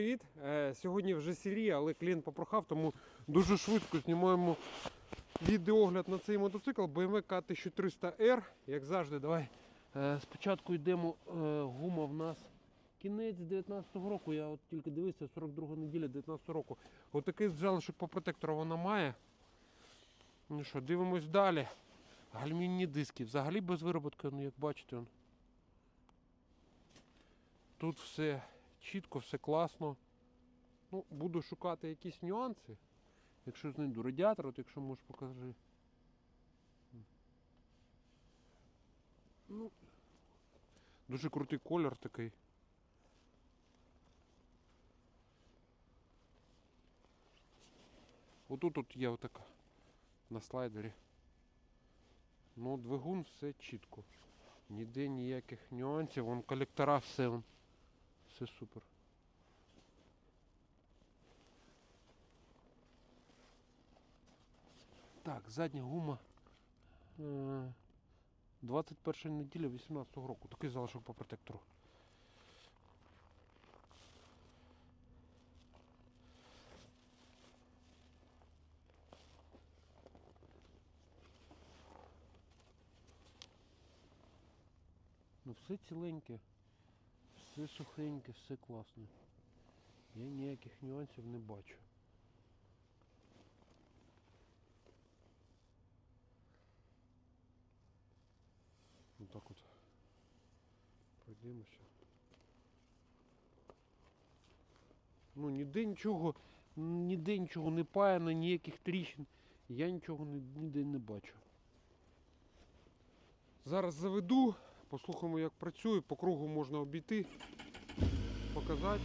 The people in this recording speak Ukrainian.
привіт! Е, Сьогодні вже сірі, але клієнт попрохав, тому дуже швидко знімаємо відеогляд на цей мотоцикл BMW K1300R. Як завжди, давай е, спочатку йдемо. е, Гума в нас кінець 19-го року. Я от тільки дивився, 42 неділя 19-го року. Отакий залишок по протектору вона має. Ну що, дивимось далі. Гальмінні диски. Взагалі без вироботки, ну як бачите. Тут все чітко, все класно. Ну, буду шукати якісь нюанси. Якщо знайду радіатор, от якщо можеш покажи. Ну, дуже крутий колір такий. Отут от є отака на слайдері. Ну, двигун все чітко. Ніде ніяких нюансів, вон колектора все, все супер. Так, задня гума. е, 21 неділя 18 року. Такий залишок по протектору. Ну все ціленьке, все сухеньке, все класне. Я ніяких нюансів не бачу. Отак от. Пройдемося. Ну ніде нічого, ніде нічого не паяно, ніяких тріщин. Я нічого ніде не бачу. Зараз заведу, послухаємо як працює, по кругу можна обійти, показати.